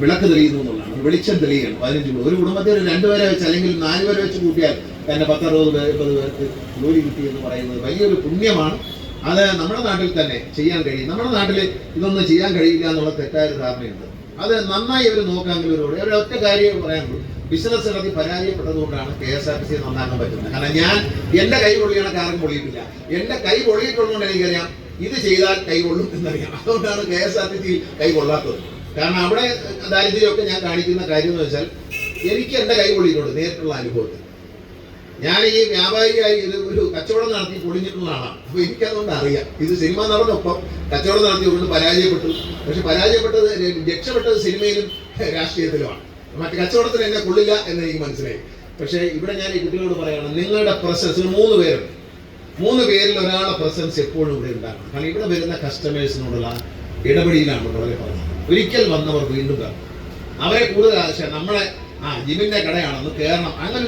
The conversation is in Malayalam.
വിളക്ക് തെളിയുന്നു എന്നുള്ളതാണ്. വെളിച്ചം തെളിയണം പതിനഞ്ച് കൂടെ ഒരു കുടുംബത്തിൽ ഒരു രണ്ടുപേരെ വെച്ച് അല്ലെങ്കിൽ നാലുപേരെ വെച്ച് കൂട്ടിയാൽ തന്നെ പത്തറുപത് പേർ എൺപത് പേർക്ക് ജോലി കിട്ടി എന്ന് പറയുന്നത് വലിയൊരു പുണ്യമാണ്. അത് നമ്മുടെ നാട്ടിൽ തന്നെ ചെയ്യാൻ കഴിയും. നമ്മുടെ നാട്ടിൽ ഇതൊന്നും ചെയ്യാൻ കഴിയില്ല എന്നുള്ള തെറ്റായ ധാരണയുണ്ട്. അത് നന്നായി ഇവർ നോക്കാമെങ്കിൽ ഒരു ഒറ്റ കാര്യം പറയാനുള്ളൂ. ബിസിനസ് നടത്തി പരാജയപ്പെട്ടതുകൊണ്ടാണ് K S R T C നന്നാക്കാൻ പറ്റുന്നത്. കാരണം ഞാൻ എന്റെ കൈ പൊള്ളിയാണ് കാറും പൊള്ളിയിട്ടില്ല. എന്റെ കൈ പൊള്ളിയിട്ടുള്ളതുകൊണ്ട് എനിക്കറിയാം ഇത് ചെയ്താൽ കൈകൊള്ളും എന്നറിയാം. അതുകൊണ്ടാണ് K S R T C കൈ കൊള്ളാത്തത്. കാരണം അവിടെ ദാരിദ്ര്യമൊക്കെ ഞാൻ കാണിക്കുന്ന കാര്യം എന്ന് വെച്ചാൽ എനിക്ക് എന്റെ കൈ കൊള്ളിയിട്ടുണ്ട് നേരിട്ടുള്ള അനുഭവത്തിൽ. ഞാൻ ഈ വ്യാപാരിയായി ഒരു ഒരു കച്ചവടം നടത്തി പൊളിഞ്ഞിട്ടുള്ള ആളാണ്. അപ്പോൾ എനിക്കതുകൊണ്ട് അറിയാം. ഇത് സിനിമ നടനൊപ്പം കച്ചവടം നടത്തി കൊണ്ട് പരാജയപ്പെട്ടു. പക്ഷെ പരാജയപ്പെട്ടത് രക്ഷപ്പെട്ടത് സിനിമയിലും രാഷ്ട്രീയത്തിലുമാണ്. മറ്റു കച്ചവടത്തിന് എന്നെ കൊള്ളില്ല എന്ന് എനിക്ക് മനസ്സിലായി. പക്ഷേ ഇവിടെ ഞാൻ ഈ കുട്ടികളോട് പറയുകയാണ് നിങ്ങളുടെ പ്രസൻസ് മൂന്ന് പേരുണ്ട്. മൂന്ന് പേരിൽ ഒരാളുടെ പ്രസൻസ് എപ്പോഴും ഇവിടെ ഉണ്ടാകണം കാരണം ഇവിടെ വരുന്ന കസ്റ്റമേഴ്സിനോടുള്ള ഇടപെടിയിലാണ് വളരെ പറഞ്ഞത്. ഒരിക്കൽ വന്നവർ വീണ്ടും കാണും അവരെ കൂടുതൽ ആവശ്യം നമ്മളെ ആ ജിമ്മിന്റെ കടയാണെന്ന് കയറണം അങ്ങനെ